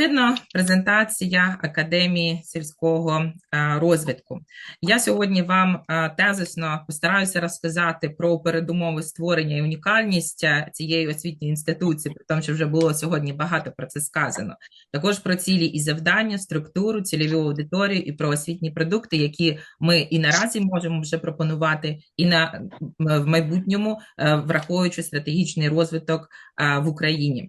Видно, презентація Академії сільського е, розвитку. Я сьогодні вам е, тезисно постараюся розказати про передумови створення і унікальність е, цієї освітньої інституції, при тому, що вже було сьогодні багато про це сказано. Також про цілі і завдання, структуру, цільову аудиторію і про освітні продукти, які ми і наразі можемо вже пропонувати, і на в майбутньому, враховуючи стратегічний розвиток в Україні.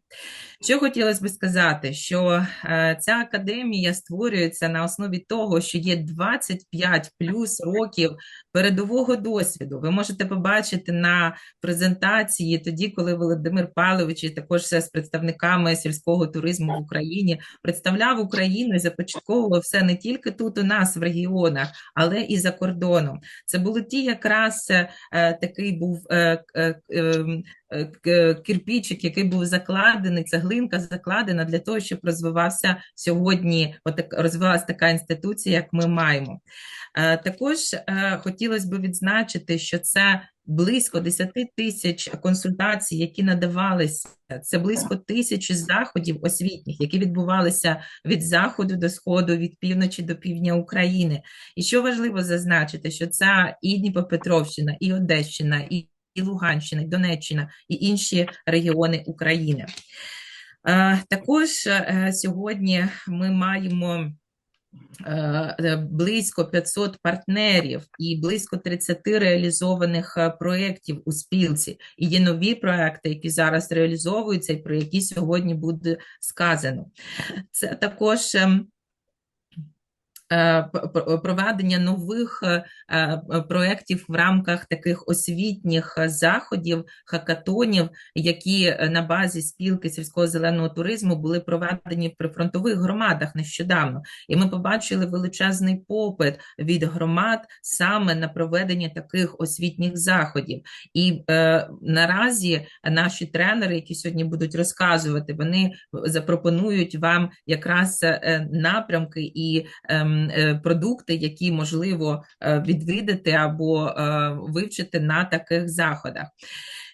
Що хотілося би сказати, що е, ця академія створюється на основі того, що є 25 плюс років передового досвіду. Ви можете побачити на презентації тоді, коли Володимир Павлович і також з представниками сільського туризму в Україні представляв Україну і започатковував все не тільки тут у нас в регіонах, але і за кордоном. Це були ті, якраз е, такий був е, ем, кирпічик, який був закладений, цеглинка закладена для того, щоб розвивався сьогодні. Отак розвивалася така інституція, як ми маємо. Е, також е, хотілося б відзначити, що це близько 10 тисяч консультацій, які надавалися. Це близько тисячі заходів освітніх, які відбувалися від заходу до сходу, від півночі до півдня України. І що важливо зазначити, що це і Дніпропетровщина, і Одещина, і і Луганщина, і Донеччина, і інші регіони України. Е, також сьогодні ми маємо Е, е, близько 500 партнерів і близько 30 реалізованих е, проєктів у спілці. І є нові проекти, які зараз реалізовуються, і про які сьогодні буде сказано. Це також ем, Е, проведення нових е, е, проєктів в рамках таких освітніх заходів, хакатонів, які на базі спілки сільського зеленого туризму були проведені в прифронтових громадах нещодавно, і ми побачили величезний попит від громад саме на проведення таких освітніх заходів. І е, наразі наші тренери, які сьогодні будуть розказувати, вони запропонують вам якраз напрямки і. Е, Е, продукти, які можливо е, відвідати або е, вивчити на таких заходах.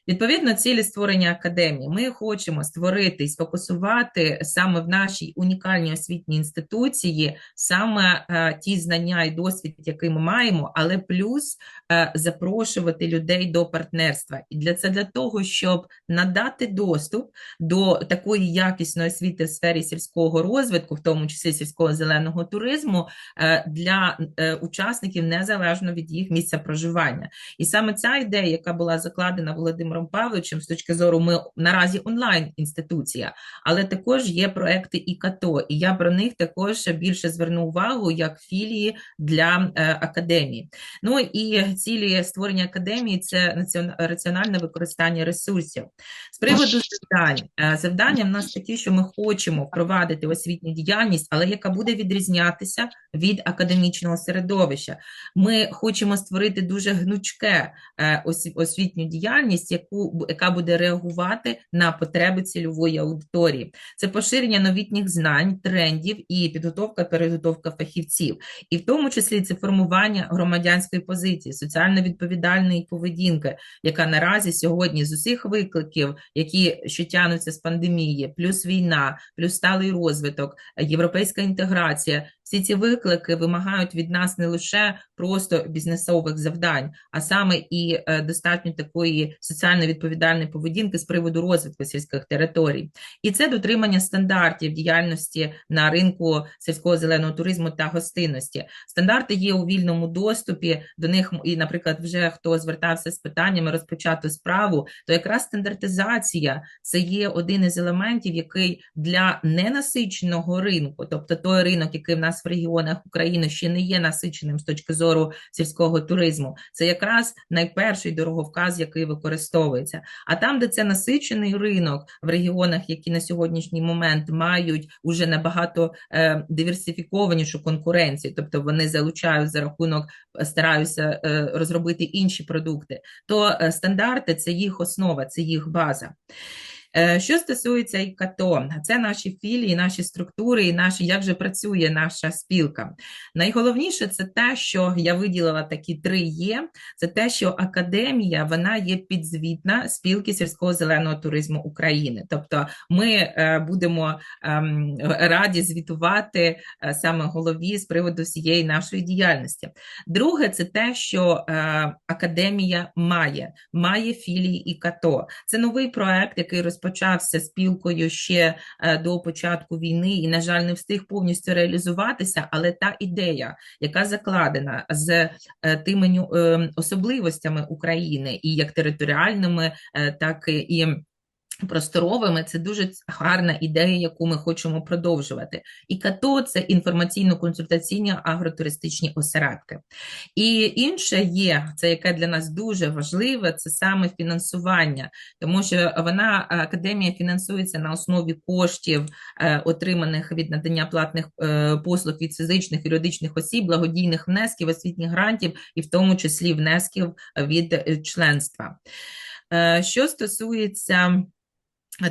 Відповідно, цілі створення академії ми хочемо створити і сфокусувати саме в нашій унікальній освітній інституції саме е, ті знання і досвід, який ми маємо, але плюс е, запрошувати людей до партнерства. І для це для того, щоб надати доступ до такої якісної освіти в сфері сільського розвитку, в тому числі сільського зеленого туризму, е, для е, учасників незалежно від їх місця проживання. І саме ця ідея, яка була закладена Володимиром Володимиром Павловичем, з точки зору, ми наразі онлайн інституція, але також є проекти ІКАТО, і я про них також більше зверну увагу як філії для е, академії. Ну і цілі створення академії це раціональне використання ресурсів. З приводу завдань, е, завдання в нас такі, що ми хочемо впровадити освітню діяльність, але яка буде відрізнятися від академічного середовища. Ми хочемо створити дуже гнучке е, освітню діяльність яку яка буде реагувати на потреби цільової аудиторії. Це поширення новітніх знань, трендів і підготовка, переготовка фахівців, і в тому числі це формування громадянської позиції, соціально відповідальної поведінки, яка наразі сьогодні з усіх викликів, які що тянуться з пандемії, плюс війна, плюс сталий розвиток, європейська інтеграція. Всі ці виклики вимагають від нас не лише просто бізнесових завдань, а саме і е, достатньо такої соціально відповідальної поведінки з приводу розвитку сільських територій. І це дотримання стандартів діяльності на ринку сільського зеленого туризму та гостинності. Стандарти є у вільному доступі до них, і, наприклад, вже хто звертався з питаннями розпочати справу, то якраз стандартизація це є один із елементів, який для ненасиченого ринку, тобто той ринок, який в нас нас в регіонах України ще не є насиченим з точки зору сільського туризму. Це якраз найперший дороговказ, який використовується. А там, де це насичений ринок в регіонах, які на сьогоднішній момент мають уже набагато е, диверсифікованішу конкуренцію, тобто вони залучають за рахунок, стараються е, розробити інші продукти, то е, стандарти це їх основа, це їх база. Е, Що стосується ІКАТО, це наші філії, наші структури і наші, як же працює наша спілка. Найголовніше це те, що я виділила такі три є. Це те, що академія вона є підзвітна спілки сільського зеленого туризму України. Тобто, ми е, будемо ем, раді звітувати е, саме голові з приводу всієї нашої діяльності. Друге, це те, що академія має, має філії ІКАТО. Це новий проект, який розпочався спілкою ще е, до початку війни, і, на жаль, не встиг повністю реалізуватися. Але та ідея, яка закладена з е, тими е, особливостями України, і як територіальними, е, так і просторовими, це дуже гарна ідея, яку ми хочемо продовжувати. І КАТО це інформаційно-консультаційні агротуристичні осередки. І інше є, це яке для нас дуже важливе, це саме фінансування, тому що вона академія фінансується на основі коштів, е, отриманих від надання платних е, послуг від фізичних юридичних осіб, благодійних внесків, освітніх грантів, і в тому числі внесків від е, членства. Що стосується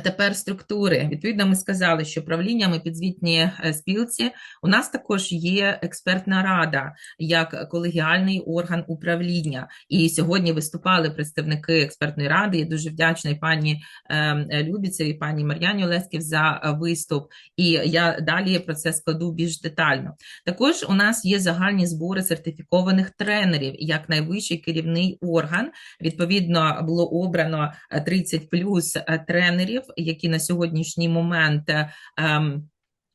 тепер структури. Відповідно, ми сказали, що правління ми підзвітні е, спілці. У нас також є експертна рада як колегіальний орган управління. І сьогодні виступали представники експертної ради. Я дуже вдячна пані е, Любіці, і пані Мар'яні Олесків за е, виступ. І я далі про це складу більш детально. Також у нас є загальні збори сертифікованих тренерів як найвищий керівний орган. Відповідно, було обрано е, 30 плюс е, тренерів, які на сьогоднішній момент е, ем,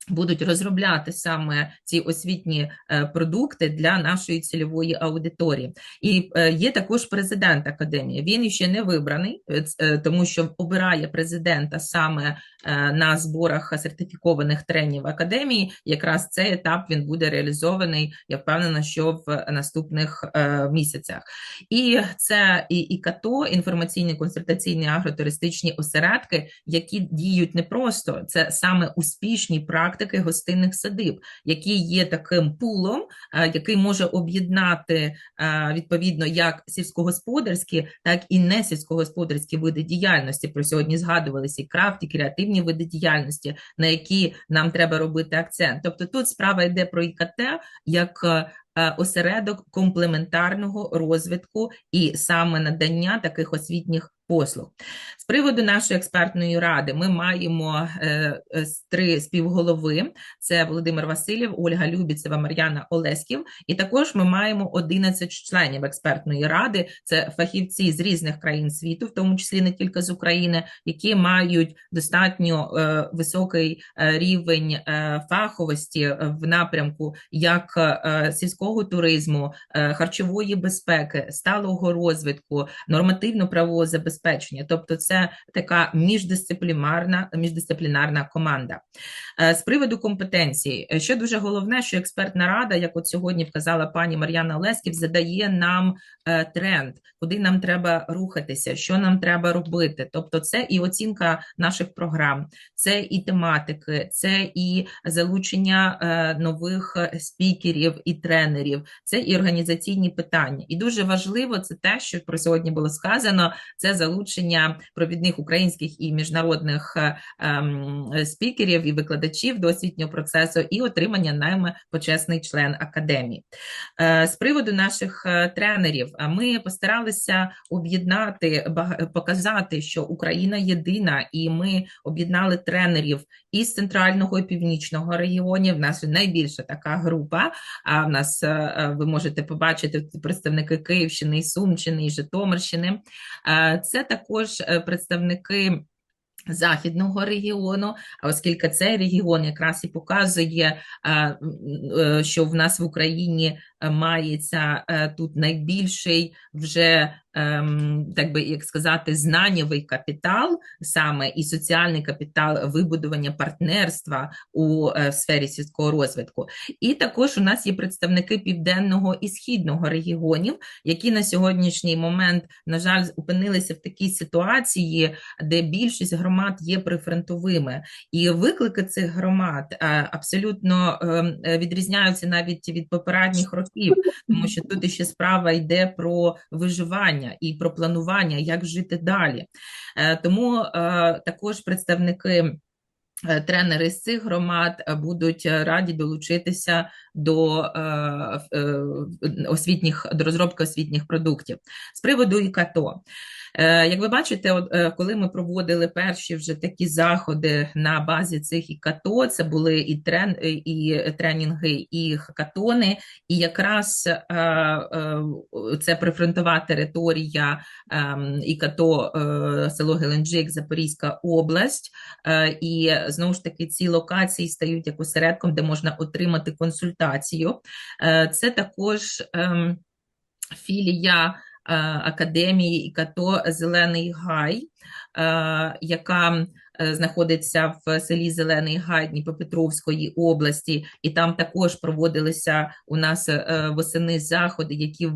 будуть розробляти саме ці освітні е, продукти для нашої цільової аудиторії. І е, є також президент академії. Він ще не вибраний, е, тому що обирає президента саме на зборах сертифікованих тренів академії. Якраз цей етап він буде реалізований. Я впевнена, що в наступних місяцях. І це і ІКАТО, інформаційні консультаційні агротуристичні осередки, які діють не просто це саме успішні практики гостинних садиб, які є таким пулом, е, який може об'єднати е, відповідно як сільськогосподарські, так і не сільськогосподарські види діяльності. Про сьогодні згадувалися і крафт, і креативні види діяльності, на які нам треба робити акцент. Тобто тут справа йде про ІКТ як е, осередок комплементарного розвитку і саме надання таких освітніх послуг. З приводу нашої експертної ради ми маємо е, е, три співголови: це Володимир Васильєв, Ольга Любіцева, Мар'яна Олеськів. І також ми маємо 11 членів експертної ради. Це фахівці з різних країн світу, в тому числі не тільки з України, які мають достатньо е, високий рівень фаховості в напрямку як сільського туризму, харчової безпеки, сталого розвитку, нормативно-правового забезпечення. Тобто, це така міждисциплінарна, міждисциплінарна команда. Е, З приводу компетенцій, що дуже головне, що експертна рада, як от сьогодні вказала пані Мар'яна Олесків, задає нам е, тренд, куди нам треба рухатися, що нам треба робити. Тобто, це і оцінка наших програм, це і тематики, це і залучення е, нових спікерів і тренерів, це і організаційні питання. І дуже важливо це те, що про сьогодні було сказано: це залучення провідних українських і міжнародних е, ем, спікерів і викладачів до освітнього процесу, і отримання нами почесний член академії. Е, З приводу наших е, тренерів, ми постаралися об'єднати, показати, що Україна єдина, і ми об'єднали тренерів із центрального і північного регіонів. В нас найбільша така група. А в нас ви можете побачити представники Київщини, і Сумщини, і Житомирщини. Це також е, представники. Західного регіону, а оскільки цей регіон якраз і показує, е, що в нас в Україні мається е, тут найбільший вже, ем, так би як сказати, знаннєвий капітал, саме і соціальний капітал вибудування партнерства у е, сфері сільського розвитку. І також у нас є представники південного і східного регіонів, які на сьогоднішній момент, на жаль, опинилися в такій ситуації, де більшість громад є прифронтовими, і виклики цих громад е, абсолютно ем, е, відрізняються навіть від попередніх років. Спів, тому що тут ще справа йде про виживання і про планування, як жити далі. Е, Тому е, також представники. Е, Тренери з цих громад е, будуть е, раді долучитися до освітніх до розробки освітніх продуктів з приводу ІКАТО. Як ви бачите, коли ми проводили перші вже такі заходи на базі цих ІКАТО, це були і трен, і тренінги, і хакатони, і якраз це прифронтова територія е, ІКАТО село Геленджик, Запорізька область. І знову ж таки ці локації стають як осередком, де можна отримати консультацію. Е, Це також ем, філія е, академії ІКАТО Зелений Гай, е, яка знаходиться в селі Зелений Гай Дніпропетровської області, і там також проводилися у нас е, восени заходи, які е,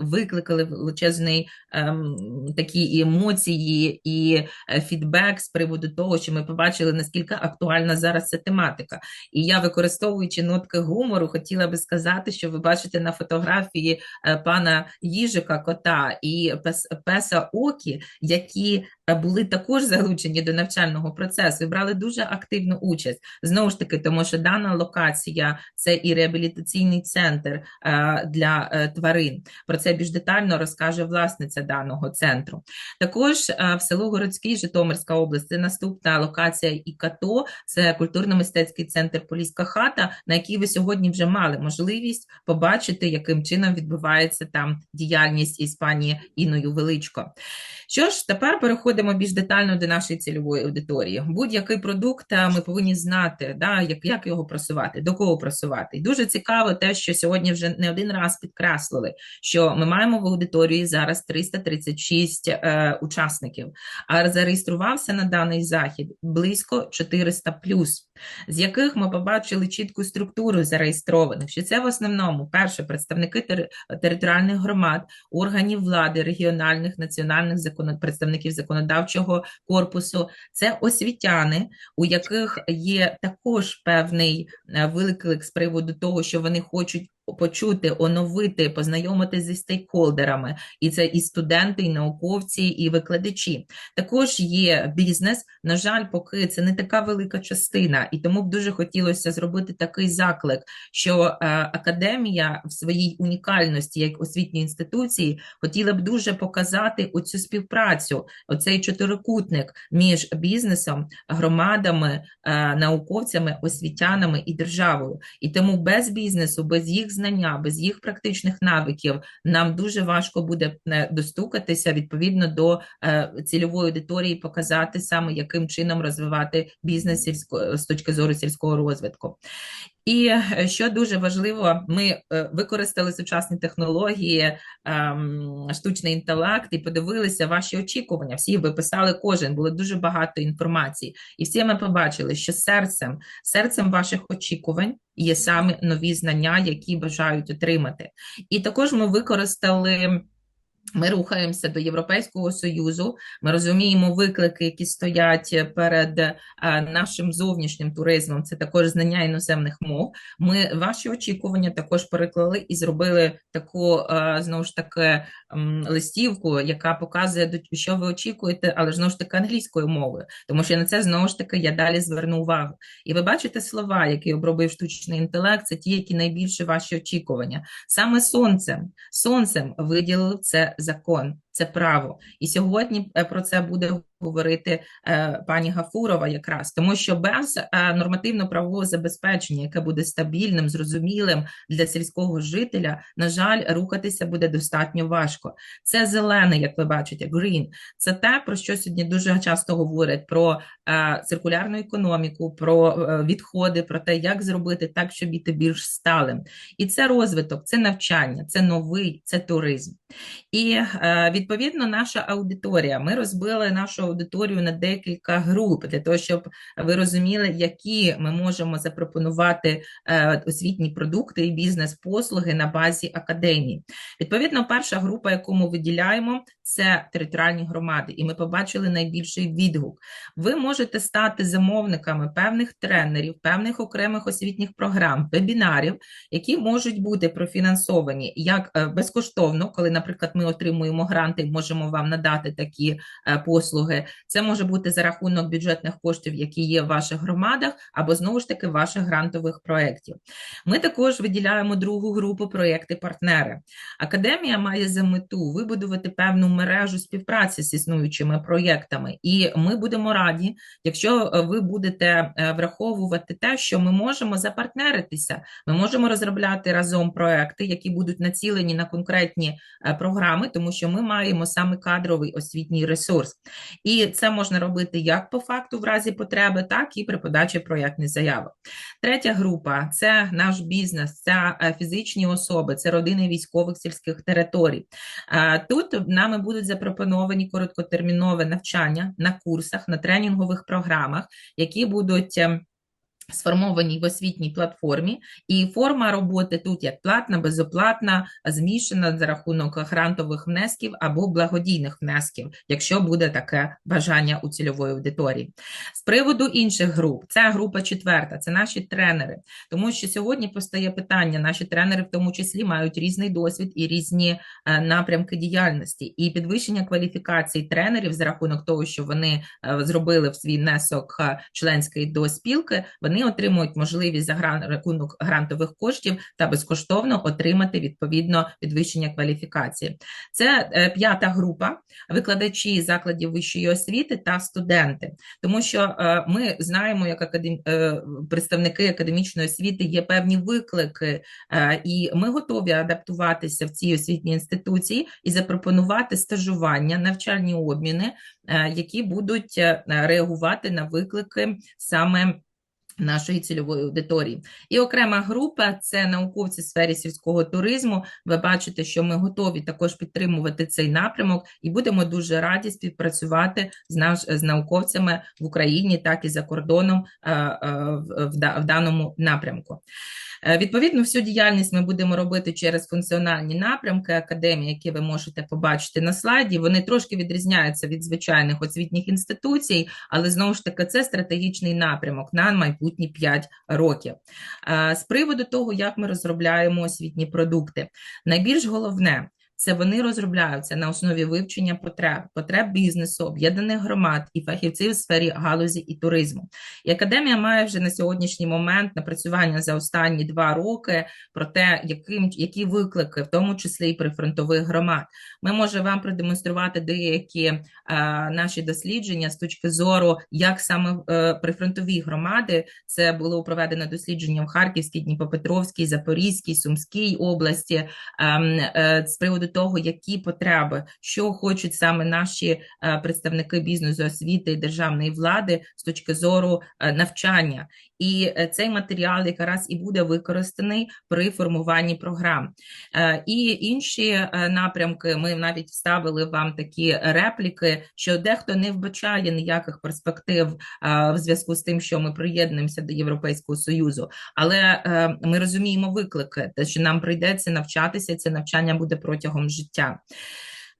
викликали величезний ем, такі емоції і е, фідбек з приводу того, що ми побачили, наскільки актуальна зараз ця тематика. І я, використовуючи нотки гумору, хотіла би сказати, що ви бачите на фотографії е, пана Їжика кота і пес, песа Окі, які е, були також залучені до навчального процесу і брали дуже активну участь. Знову ж таки, тому що дана локація це і реабілітаційний центр е, для е, тварин. Про це більш детально розкаже власниця даного центру. Також е, в село Городський, Житомирська область, це наступна локація ІКАТО, це культурно-мистецький центр Поліська хата, на який ви сьогодні вже мали можливість побачити, яким чином відбувається там діяльність із пані Іною Величко. Що ж, тепер переходимо більш детально до нашої цільової аудиторії. Будь-який продукт е, ми повинні знати, да, як, як його просувати, до кого просувати. І дуже цікаво те, що сьогодні вже не один раз підкреслили, що ми маємо в аудиторії зараз 336 е, учасників, а зареєструвався на даний захід близько 400 плюс, з яких ми побачили чітку структуру зареєстрованих, що це в основному перше представники тери- територіальних громад, органів влади, регіональних, національних закон... представників законодавчого корпусу, це освітяни, у яких є також певний е, виклик з приводу того, що вони хочуть почути, оновити, познайомитися зі стейкхолдерами, і це і студенти, і науковці, і викладачі. Також є бізнес. На жаль, поки це не така велика частина, і тому б дуже хотілося зробити такий заклик, що е, академія в своїй унікальності як освітньої інституції хотіла б дуже показати оцю співпрацю, оцей чотирикутник між бізнесом, громадами, е, науковцями, освітянами і державою. І тому без бізнесу, без їх знання, без їх практичних навиків нам дуже важко буде е, достукатися відповідно до е, цільової аудиторії, показати саме яким чином розвивати бізнес з точки зору сільського розвитку. І е, що дуже важливо, ми е, використали сучасні технології, ем, штучний інтелект і подивилися ваші очікування. Всі ви писали кожен, було дуже багато інформації, і всі ми побачили, що серцем, серцем ваших очікувань є саме нові знання, які бажають отримати. І також ми використали. Ми рухаємося до Європейського Союзу. Ми розуміємо виклики, які стоять перед е, нашим зовнішнім туризмом. Це також знання іноземних мов. Ми ваші очікування також переклали і зробили таку е, знову ж таки листівку, яка показує що ви очікуєте, але знову ж таки англійською мовою, тому що на це знову ж таки я далі зверну увагу. І ви бачите слова, які обробив штучний інтелект, це ті, які найбільше ваші очікування. Саме сонцем, сонцем виділив це закон, це право. І сьогодні е, про це буде говорити е, пані Гафурова якраз, тому що без е, нормативно-правового забезпечення, яке буде стабільним, зрозумілим для сільського жителя, на жаль, рухатися буде достатньо важко. Це зелене, як ви бачите, green. Це те, про що сьогодні дуже часто говорять про циркулярну економіку, про відходи, про те, як зробити так, щоб бути більш сталим. І це розвиток, це навчання, це новий, це туризм. І е, відповідно наша аудиторія. Ми розбили нашу аудиторію на декілька груп для того, щоб ви розуміли, які ми можемо запропонувати е, освітні продукти і бізнес-послуги на базі академії. Відповідно, перша група, яку ми виділяємо, це територіальні громади, і ми побачили найбільший відгук. Ви можете стати замовниками певних тренерів, певних окремих освітніх програм, вебінарів, які можуть бути профінансовані як е, безкоштовно, коли, наприклад, ми отримуємо гранти можемо вам надати такі е, послуги. Це може бути за рахунок бюджетних коштів, які є в ваших громадах, або знову ж таки ваших грантових проєктів. Ми також виділяємо другу групу проєкти-партнери. Академія має за мету вибудувати певну мережу співпраці з існуючими проєктами, і ми будемо раді, якщо е, ви будете е, враховувати те, що ми можемо запартнеритися, ми можемо розробляти разом проекти, які будуть націлені на конкретні е, програми, тому що ми маємо саме кадровий освітній ресурс, і це можна робити як по факту в разі потреби, так і при подачі проєктних заявок. Третя група це наш бізнес, це фізичні особи, це родини військових сільських територій. Тут нами будуть запропоновані короткотермінове навчання на курсах, на тренінгових програмах, які будуть ем, сформованій в освітній платформі, і форма роботи тут як платна, безоплатна, змішана за рахунок грантових внесків або благодійних внесків, якщо буде таке бажання у цільової аудиторії. З приводу інших груп, це група четверта, це наші тренери, тому що сьогодні постає питання: наші тренери, в тому числі, мають різний досвід і різні е, напрямки діяльності, і підвищення кваліфікації тренерів за рахунок того, що вони е, зробили в свій внесок е, членський до спілки, вони вони отримують можливість за рахунок грантових коштів та безкоштовно отримати відповідно підвищення кваліфікації. Це е, п'ята група викладачі закладів вищої освіти та студенти, тому що е, ми знаємо, як академ... Е, представники академічної освіти є певні виклики, і ми готові адаптуватися в цій освітній інституції і запропонувати стажування, навчальні обміни, які будуть реагувати на виклики саме нашої цільової аудиторії. І окрема група це науковці в сфері сільського туризму. Ви бачите, що ми готові також підтримувати цей напрямок і будемо дуже раді співпрацювати з наш з науковцями в Україні, так і за кордоном е, е, в, даному напрямку. Е, відповідно, всю діяльність ми будемо робити через функціональні напрямки академії, які ви можете побачити на слайді. Вони трошки відрізняються від звичайних освітніх інституцій, але знову ж таки це стратегічний напрямок на майбутні 5 років. Е, з приводу того, як ми розробляємо освітні продукти, найбільш головне це вони розробляються на основі вивчення потреб, потреб бізнесу, об'єднаних громад і фахівців у сфері галузі і туризму. І академія має вже на сьогоднішній момент напрацювання за останні два роки про те, яким які виклики, в тому числі і прифронтових громад. Ми можемо вам продемонструвати деякі е, наші дослідження з точки зору, як саме е, прифронтові громади це було проведено дослідження в Харківській, Дніпропетровській, Запорізькій, Сумській області ем, е, з приводу того, які потреби, що хочуть саме наші е, представники бізнесу, освіти і державної влади з точки зору е, навчання. І е, цей матеріал якраз і буде використаний при формуванні програм. І інші напрямки ми навіть вставили вам такі репліки, що дехто не вбачає ніяких перспектив в зв'язку з тим, що ми приєднуємося до Європейського союзу, але ми розуміємо виклики, те, що нам прийдеться навчатися, це навчання буде протягом життя.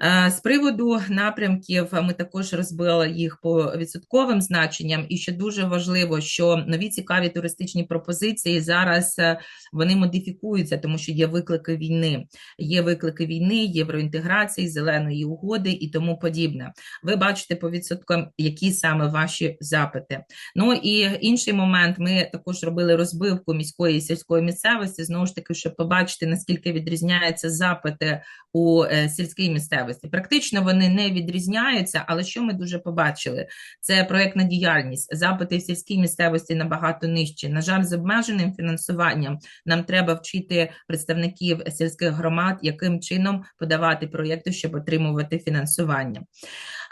Е, з приводу напрямків ми також розбили їх по відсотковим значенням, і ще дуже важливо, що нові цікаві туристичні пропозиції зараз е, вони модифікуються, тому що є виклики війни, є виклики війни, євроінтеграції, зеленої угоди і тому подібне. Ви бачите по відсоткам, які саме ваші запити. Ну і інший момент, ми також робили розбивку міської і сільської місцевості, знову ж таки, щоб побачити наскільки відрізняються запити у е, сільській місцевості місцевості. Практично вони не відрізняються, але що ми дуже побачили? Це проєктна діяльність, запити в сільській місцевості набагато нижчі. На жаль, з обмеженим фінансуванням нам треба вчити представників сільських громад, яким чином подавати проєкти, щоб отримувати фінансування.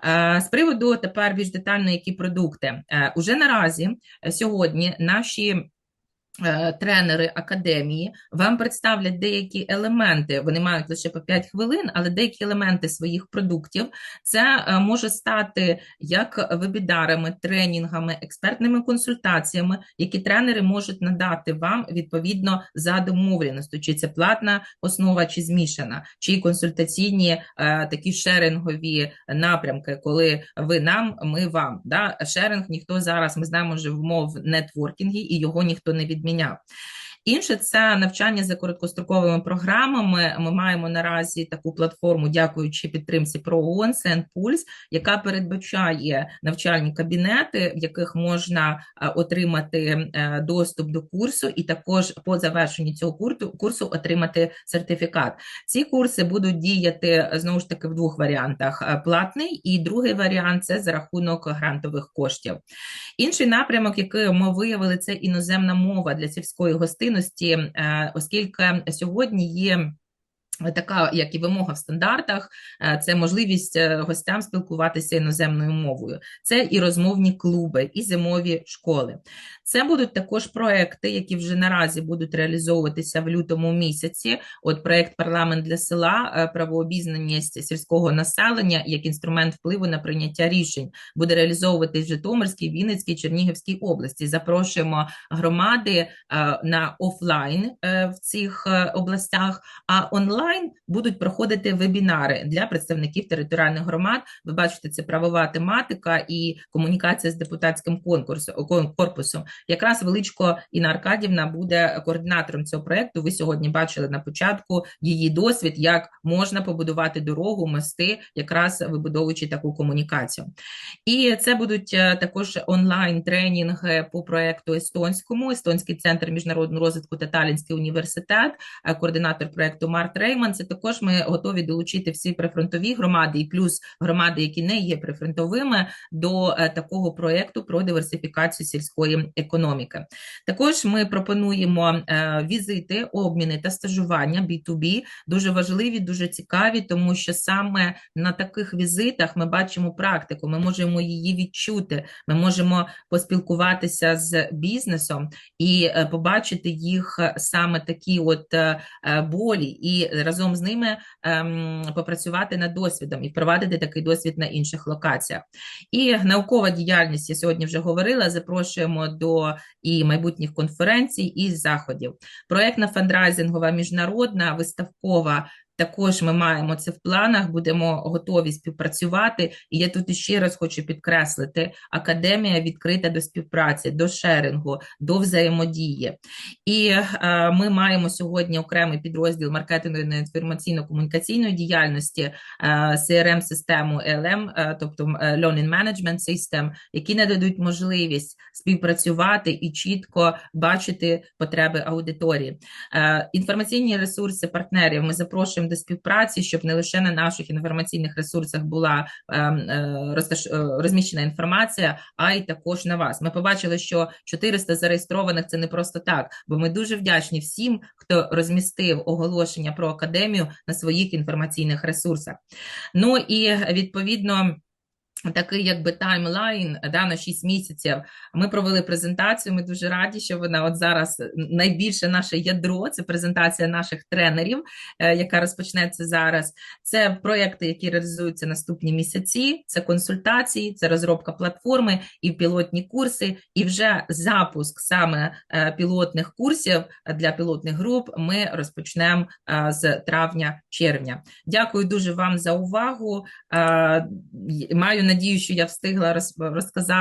Е, з приводу тепер більш детально, які продукти. Е, уже наразі е, сьогодні наші тренери академії вам представлять деякі елементи. Вони мають лише по 5 хвилин, але деякі елементи своїх продуктів це е, може стати як вебінарами, тренінгами, експертними консультаціями, які тренери можуть надати вам відповідно за домовленістю, чи це платна основа, чи змішана, чи консультаційні е, такі шерингові напрямки, коли ви нам, ми вам. Да? Шеринг ніхто зараз, ми знаємо, живемо в нетворкінгі, і його ніхто не відміняв. Інше це навчання за короткостроковими програмами. Ми маємо наразі таку платформу, дякуючи підтримці ПроОН, Пульс, яка передбачає навчальні кабінети, в яких можна е, отримати е, доступ до курсу, і також по завершенні цього курсу, отримати сертифікат. Ці курси будуть діяти знову ж таки в двох варіантах: е, платний і другий варіант це за рахунок грантових коштів. Інший напрямок, який ми виявили, це іноземна мова для сільської гостинності, е, оскільки сьогодні є. Така, як і вимога в стандартах, е, це можливість е, гостям спілкуватися іноземною мовою. Це і розмовні клуби, і зимові школи. Це будуть також проекти, які вже наразі будуть реалізовуватися в лютому місяці. От проект Парламент для села, е, правообізнаність сільського населення як інструмент впливу на прийняття рішень буде реалізовуватись в Житомирській, Вінницькій, Чернігівській області. Запрошуємо громади на офлайн в цих областях, а онлайн онлайн будуть проходити вебінари для представників територіальних громад. Ви бачите, це правова тематика і комунікація з депутатським конкурсом корпусом. Якраз величко Інна Аркадівна буде координатором цього проекту. Ви сьогодні бачили на початку її досвід, як можна побудувати дорогу, мости, якраз вибудовуючи таку комунікацію. І це будуть е, також онлайн тренінги по проекту естонському, естонський центр міжнародного розвитку та Талінський університет, е, координатор проекту Март Рей. Рейман, це також ми готові долучити всі прифронтові громади, і плюс громади, які не є прифронтовими, до е, такого проєкту про диверсифікацію сільської економіки. Також ми пропонуємо е, візити, обміни та стажування B2B, дуже важливі, дуже цікаві, тому що саме на таких візитах ми бачимо практику, ми можемо її відчути, ми можемо поспілкуватися з бізнесом і е, побачити їх саме такі от болі і разом з ними ем, попрацювати над досвідом і впровадити такий досвід на інших локаціях. І наукова діяльність, я сьогодні вже говорила. Запрошуємо до і майбутніх конференцій і заходів. Проектна фандрайзингова міжнародна виставкова також ми маємо це в планах, будемо готові співпрацювати. І я тут ще раз хочу підкреслити: академія відкрита до співпраці, до шерингу, до взаємодії. І е, ми маємо сьогодні окремий підрозділ маркетингової інформаційно-комунікаційної діяльності, е, crm систему LM, е, тобто е, Learning Management System, які нададуть можливість співпрацювати і чітко бачити потреби аудиторії. Е, інформаційні ресурси партнерів ми запрошуємо до співпраці, щоб не лише на наших інформаційних ресурсах була ем, е, е, розміщена інформація, а й також на вас. Ми побачили, що 400 зареєстрованих це не просто так, бо ми дуже вдячні всім, хто розмістив оголошення про академію на своїх інформаційних ресурсах. Ну і відповідно. Такий якби таймлайн да, на 6 місяців. Ми провели презентацію. Ми дуже раді, що вона от зараз найбільше наше ядро це презентація наших тренерів, е, яка розпочнеться зараз. Це проєкти, які реалізуються наступні місяці. Це консультації, це розробка платформи і пілотні курси. І вже запуск саме е, пілотних курсів для пілотних груп. Ми розпочнемо е, з травня-червня. Дякую дуже вам за увагу. Маю надію, що я встигла розказати.